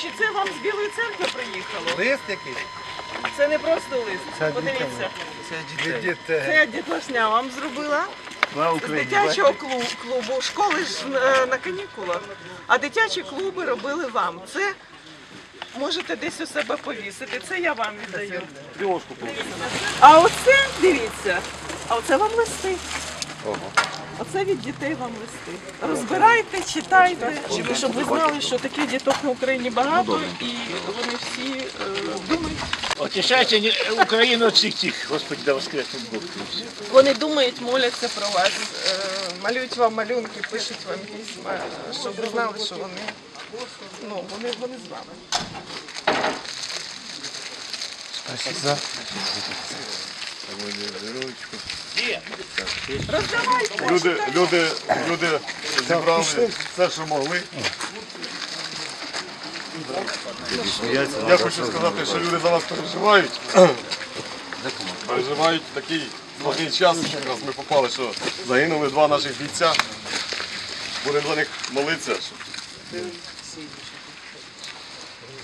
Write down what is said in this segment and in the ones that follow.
Значить, це вам з Білої церкви приїхало. Лист якийсь? Це не просто лист. Подивіться. Від дітей. Це дітлашня вам зробила. З дитячого клу- клубу. Школи ж е, на канікулах. А дитячі клуби робили вам. Це можете десь у себе повісити. Це я вам віддаю. А оце, дивіться, а оце вам листи. Оце від дітей вам листи. Розбирайте, читайте, щоб ви знали, що таких діток на Україні багато і вони всі е, думають. Очищайте ні- Україну від всіх цих, Господи, да воскресне Бог. Вони думають, моляться про вас, е, малюють вам малюнки, пишуть вам письма, щоб ви знали, що вони, ну, вони, вони з вами. Роздавайте. Люди, люди, люди зібрали все, що могли. Я хочу сказати, що люди за нас переживають. Переживають такий складний час. Якраз ми попали, що загинули два наших бійця. Будемо за них молитися.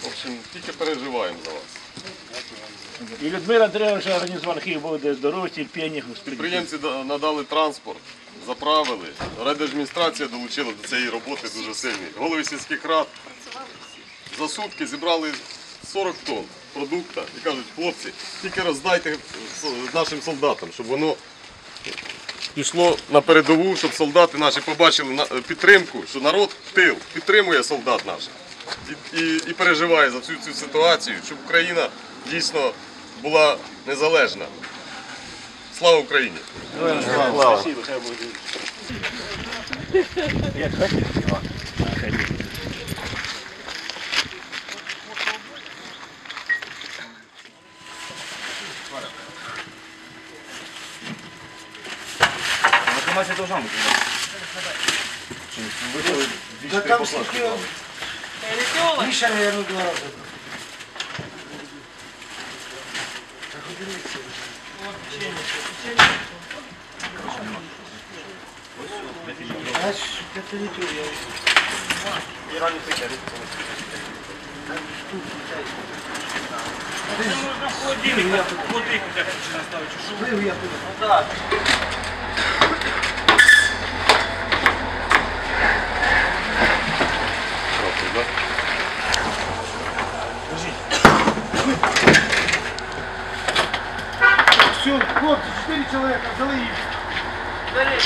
В общем, тільки переживаємо за вас. І Людмила Київ буде здоров'я, терпіння, Господи. Підприємці да- надали транспорт, заправили. Райдержадміністрація долучила до цієї роботи дуже сильно. Голови сільських рад за сутки зібрали 40 тонн продукту і кажуть, хлопці, тільки роздайте с- нашим солдатам, щоб воно пішло на передову, щоб солдати наші побачили на- підтримку, що народ тил підтримує солдат наших і, і, і переживає за цю, цю ситуацію, щоб Україна дійсно була незалежна. Слава Україні! Спасибо, хай буде. Як хотів? А, хай буде. Да там скільки... Міша, наверное, два рази. Аж п'ятилітрів я. Пив я тут. Все, хлопці, 4 чоловіка, взяли їх. Скільки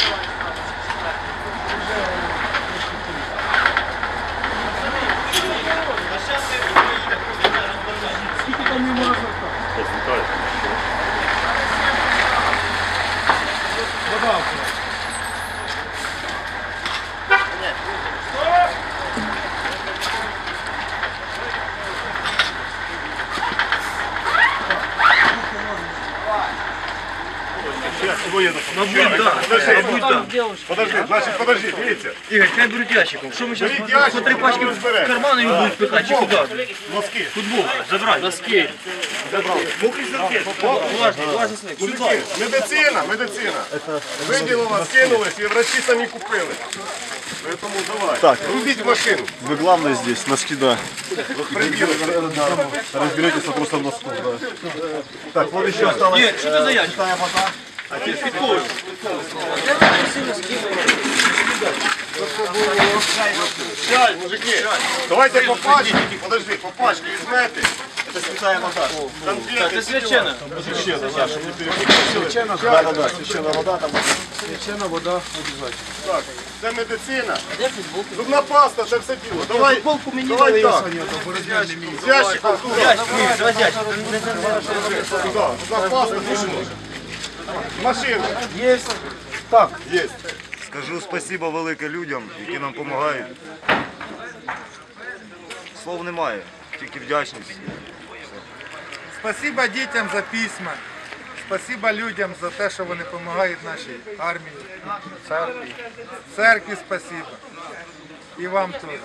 Подожди, значить, подожди, дивіться. Игорь, хай берут ящиком. Что мы сейчас Беріть ящик, по три пачки потім в розберемо. карманы его будут пихать, чи куда? Носки. Футбол, забрать. Носки. Мокрый салфет. Влажный, влажный снег. Мужики, медицина, медицина. Виділила, скинулись і врачі самі купили. Тому давай. Так. Рубіть машину. Вы главное здесь, носки, да. Прибілися. Разберетесь просто в носку. Да. Так, вот еще осталось. Нет, что это за ящик? Сядь, мужики. Давайте по пачці. Подожди, по пачці візьмете. Это святая вода. Конфети. Это священно. Священная, да, чтобы не перепутать. Да, да, да, священная вода там. Священная вода обязательно. Так, це медицина. Зубна паста, це все діло. Давай, давай так. З ящиком туди. Давай ящик. Туди. Зубна паста, туди. Машина. Есть. Так. Є. Скажу спасибо велике людям, які нам допомагають. Слов немає, тільки вдячність. Спасибо дітям за письма. Спасибо людям за те, що вони допомагають нашій армії, церкві. Церкві спасибо. І вам теж.